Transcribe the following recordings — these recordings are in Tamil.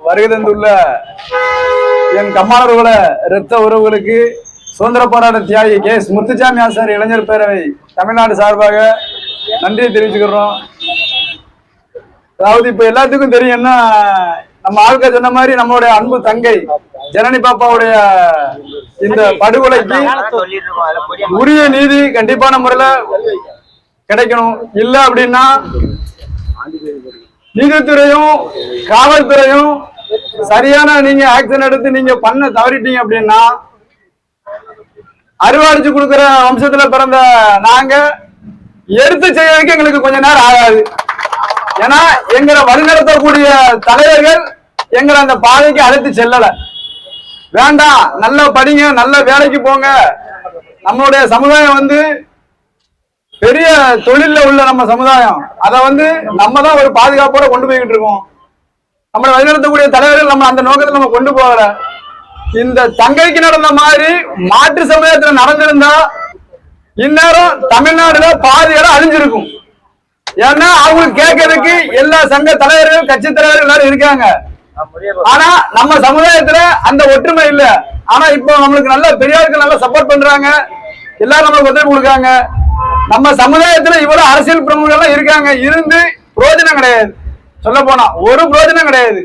வருகை தந்துள்ள என் கம்மாளர்கள இரத்த உறவுகளுக்கு சுதந்திர போராட்ட தியாகி கே. எஸ். முத்துசாமி ஆசார் இளைஞர் பேரவை தமிழ்நாடு சார்பாக நன்றியை தெரிவிச்சுக்கிறோம். அதாவது இப்ப எல்லாத்துக்கும் தெரியும் நம்ம ஆளுக்க சொன்ன மாதிரி நம்மளுடைய அன்பு தங்கை ஜனனி பாப்பாவுடைய இந்த படுகொலைக்கு உரிய நீதி கண்டிப்பான முறையில கிடைக்கணும். இல்ல அப்படின்னா நீதித்துறையும் காவல்துறையும் சரியான நீங்க ஆக்ஷன் எடுத்து நீங்க பண்ண தவறிட்டீங்க அப்படின்னா அருவாடிச்சு கொடுக்குற வம்சத்துல பிறந்த நாங்க எடுத்து செய்யறதுக்கு எங்களுக்கு கொஞ்ச நேரம் ஆகாது. ஏன்னா எங்களை வழிநடத்தக்கூடிய தலைவர்கள் எங்களை அந்த பாதைக்கு அழைத்து செல்லல. வேண்டாம் நல்லா படிங்க நல்ல வேலைக்கு போங்க. நம்மளுடைய சமுதாயம் வந்து பெரிய தொழில்ல உள்ள நம்ம சமுதாயம். அதை வந்து நம்ம தான் ஒரு பாதுகாப்போட கொண்டு போய்கிட்டு இருக்கோம். நம்மளை வழிநடத்தக்கூடிய தலைவர்கள் நம்ம அந்த நோக்கத்தை நம்ம கொண்டு போகல. இந்த தங்கைக்கு நடந்த மாதிரி மாற்று சமுதாயத்துல நடந்திருந்தா இந்நேரம் தமிழ்நாடுல பாதி இடம் அழிஞ்சிருக்கும். ஏன்னா அவங்களுக்கு கேட்கறதுக்கு எல்லா சங்க தலைவர்கள் கட்சி தலைவர்கள் எல்லாரும் இருக்காங்க. ஆனா நம்ம சமுதாயத்துல அந்த ஒற்றுமை இல்ல. ஆனா இப்போ நம்மளுக்கு நல்ல பெரியாருக்கு நல்லா சப்போர்ட் பண்றாங்க. எல்லாரும் நம்மளுக்கு ஒத்துழைப்பு கொடுக்காங்க. நம்ம சமுதாயத்துல இவ்வளவு அரசியல் பிரமுகர்கள் எல்லாம் இருக்காங்க. இருந்து பிரயோஜனம் கிடையாது. சொல்ல போனா ஒரு பிரயோஜனம் கிடையாது.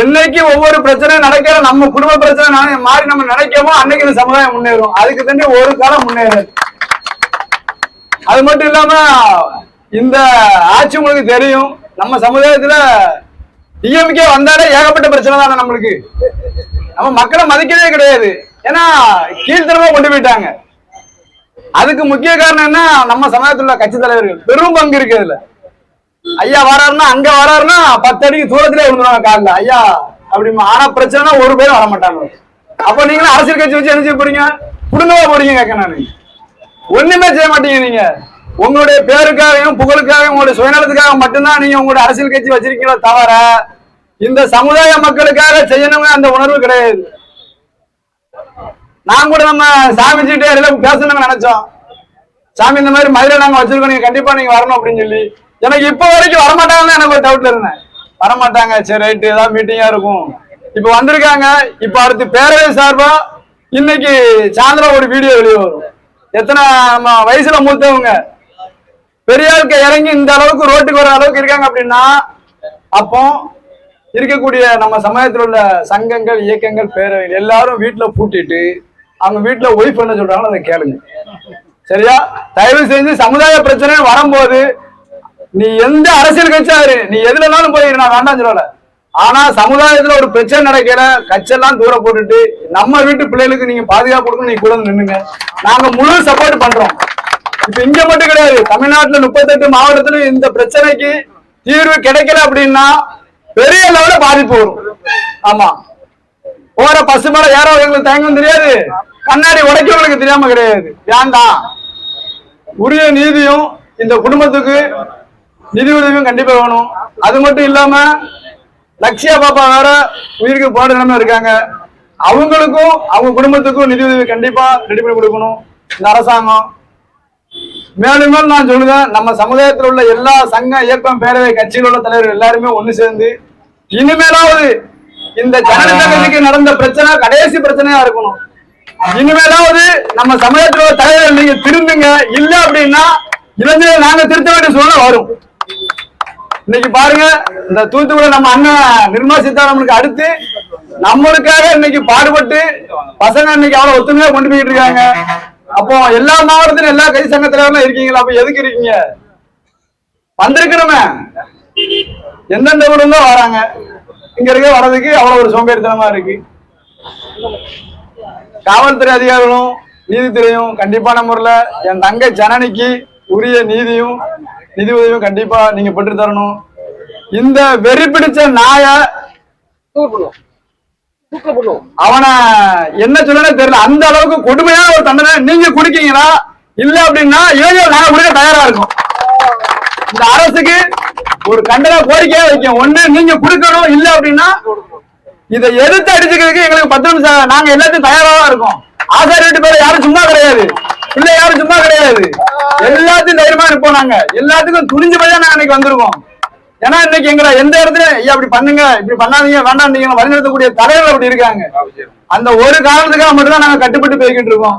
என்னைக்கு ஒவ்வொரு பிரச்சனையும் நடக்கிற நம்ம குடும்ப பிரச்சனை மாறி நம்ம நினைக்கமோ அன்னைக்கு இந்த சமுதாயம் முன்னேறும். அதுக்கு தண்டி ஒரு காலம் முன்னேறாது. அது மட்டும் இல்லாம இந்த ஆட்சி உங்களுக்கு தெரியும். நம்ம சமுதாயத்துல டிஎம்கே வந்தாலே ஏகப்பட்ட பிரச்சனை தானே நம்மளுக்கு. நம்ம மக்களை மதிக்கவே கிடையாது. ஏன்னா கீழ்த்தரமா கொண்டு போயிட்டாங்க. அதுக்கு முக்கிய காரணம் என்ன? நம்ம சமயத்தில் உள்ள கட்சி தலைவர்கள் பெரும் பங்கு இருக்கு அதுல. ஐயா வராருன்னா அங்க வராருன்னா பத்து அடிக்கு தூரத்திலே விழுந்துருவாங்க காலில். ஐயா அப்படி ஆனா பிரச்சனைனா ஒரு பேரும் வர மாட்டாங்க. அப்ப நீங்களும் அரசியல் கட்சி வச்சு என்ன செய்ய போறீங்க புடுங்கவா போறீங்க கேட்க நான். ஒண்ணுமே செய்ய மாட்டீங்க நீங்க. உங்களுடைய பேருக்காகவும் புகழுக்காகவும் உங்களுடைய சுயநலத்துக்காக மட்டும்தான் நீங்க உங்களுடைய அரசியல் கட்சி வச்சிருக்கீங்களோ தவிர இந்த சமுதாய மக்களுக்காக செய்யணுங்க அந்த உணர்வு கிடையாது. நான் கூட நம்ம சாமிஜிட்டே எல்லாம் பேசணும்னு நினைச்சோம். சாமி இந்த மாதிரி மதுரை நாங்க வச்சிருக்கோம். நீங்க கண்டிப்பா நீங்க வரணும் அப்படின்னு சொல்லி. எனக்கு இப்ப வரைக்கும் வரமாட்டாங்கன்னு எனக்கு ஒரு டவுட்ல இருந்தேன். வரமாட்டாங்க சரி ரைட்டு ஏதாவது மீட்டிங்கா இருக்கும். இப்ப வந்திருக்காங்க. இப்ப அடுத்து பேரவை சார்பா இன்னைக்கு சாயந்தரம் ஒரு வீடியோ வெளியே வரும். எத்தனை நம்ம வயசுல மூத்தவங்க. பெரியாருக்கு இறங்கி இந்த அளவுக்கு ரோட்டுக்கு வர அளவுக்கு இருக்காங்க அப்படின்னா அப்போ இருக்கக்கூடிய நம்ம சமயத்தில் உள்ள சங்கங்கள் இயக்கங்கள் பேரவைகள் எல்லாரும் வீட்டுல பூட்டிட்டு அவங்க வீட்டுல ஒய்ஃப் என்ன சொல்றாங்களோ அதை கேளுங்க. சரியா? தயவு செஞ்சு சமுதாய பிரச்சனை வரும்போது நீ எந்த அரசியல் கட்சியாரு நீ எதுலனாலும் போயிரு நான் வேண்டாம் சொல்லல. ஆனா சமுதாயத்துல ஒரு பிரச்சனை நடக்கிற கட்சியெல்லாம் தூர போட்டுட்டு நம்ம வீட்டு பிள்ளைகளுக்கு நீங்க பாதுகாப்பு கொடுக்கணும் நீங்க கூட வந்து நின்னுங்க நாங்க முழு சப்போர்ட் பண்றோம். இப்ப இங்க மட்டும் கிடையாது தமிழ்நாட்டுல முப்பத்தெட்டு மாவட்டத்துல இந்த பிரச்சனைக்கு தீர்வு கிடைக்கல அப்படின்னா பெரிய லெவல பாதிப்பு வரும். ஆமா. போற பசு மேல எங்களுக்கு தயங்கம் தெரியாது. கண்ணாடி உடைக்கிறவங்களுக்கு தெரியாம கிடையாது. ஏன்டா உரிய நீதியும் இந்த குடும்பத்துக்கு நிதி உதவியும் கண்டிப்பா வேணும். அது மட்டும் இல்லாம லட்சியா பாப்பா வேற உயிருக்கு போட இருக்காங்க. அவங்களுக்கும் அவங்க குடும்பத்துக்கும் நிதி உதவி கண்டிப்பா ரெடி பண்ணி கொடுக்கணும். இந்த அரசாங்கம். மேலும் மேலும் நான் சொல்லுவேன் நம்ம சமுதாயத்தில் உள்ள எல்லா சங்க இயக்கம் பேரவை கட்சியில் உள்ள தலைவர்கள் எல்லாருமே ஒண்ணு சேர்ந்து இனிமேலாவது இந்த ஜனநாயகத்துக்கு நடந்த பிரச்சனை கடைசி பிரச்சனையா இருக்கணும். இனிமேலாவது நம்ம சமயத்துல தலைவர் நீங்க திருந்துங்க. இல்ல அப்படின்னா இளைஞர்கள் நாங்க திருத்த வேண்டிய சூழ்நிலை வரும். இன்னைக்கு பாருங்க இந்த தூத்துக்குடி நம்ம அண்ணன் நிர்மலா சீதாராமனுக்கு அடுத்து நம்மளுக்காக இன்னைக்கு பாடுபட்டு பசங்க இன்னைக்கு அவ்வளவு ஒத்துமையா கொண்டு போயிட்டு இருக்காங்க. அப்போ எல்லா மாவட்டத்திலும் எல்லா கை சங்க தலைவர்களும் இருக்கீங்களா? அப்ப எதுக்கு இருக்கீங்க? வந்திருக்கிறோமே. எந்தெந்த ஊர்ல இருந்தோ வராங்க? இங்க இருக்க வர்றதுக்கு அவ்வளவு ஒரு சோம்பேறித்தனமா இருக்கு. காவல்துறை அதிகாரிகளும் நீதித்துறையும் கண்டிப்பான முறையில என் தங்கை ஜனனிக்கு உரிய நீதியும் நிதி உதவியும் கண்டிப்பா நீங்க பெற்று தரணும். இந்த வெறி பிடிச்ச நாய அவனை என்ன சொல்லனே தெரியல. அந்த அளவுக்கு கொடுமையான ஒரு தண்டனை நீங்க குடிக்கீங்களா? இல்ல அப்படின்னா இளைஞர்கள் நாங்க குடிக்க தயாரா இருக்கோம் இந்த அரசுக்கு ஒரு கண்டன கோரிக்கையா வைக்கும். ஒண்ணு நீங்க குடுக்கணும் இல்ல அப்படின்னா இதை எடுத்து அடிச்சுக்கிறதுக்கு எங்களுக்கு பத்து நிமிஷம் நாங்க எல்லாத்தையும் தயாராக இருக்கோம். ஆசாரி வீட்டு பேர யாரும் சும்மா கிடையாது. இல்ல யாரும் சும்மா கிடையாது. எல்லாத்தையும் தைரியமா இருப்போம் நாங்க. எல்லாத்துக்கும் துணிஞ்சு போய் நாங்க அன்னைக்கு வந்திருக்கோம். ஏன்னா இன்னைக்கு எங்களை எந்த இடத்துல ஐயா அப்படி பண்ணுங்க. இப்படி பண்ணாதீங்க வேண்டாம். நீங்க வழிநடத்தக்கூடிய தலைவர் அப்படி இருக்காங்க. அந்த ஒரு காரணத்துக்காக மட்டும்தான் நாங்க கட்டுப்பட்டு போய்கிட்டு இருக்கோம்.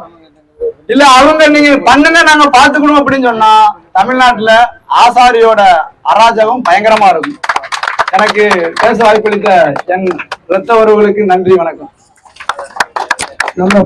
இல்ல அவங்க நீங்க பண்ணுங்க நாங்க பாத்துக்கணும் அப்படின்னு சொன்னா தமிழ்நாட்டுல ஆசாரியோட அராஜகம் பயங்கரமா இருக்கும். எனக்கு பேச வாய்ப்பளித்த என் ரத்தவர்களுக்கு நன்றி வணக்கம். நம்ம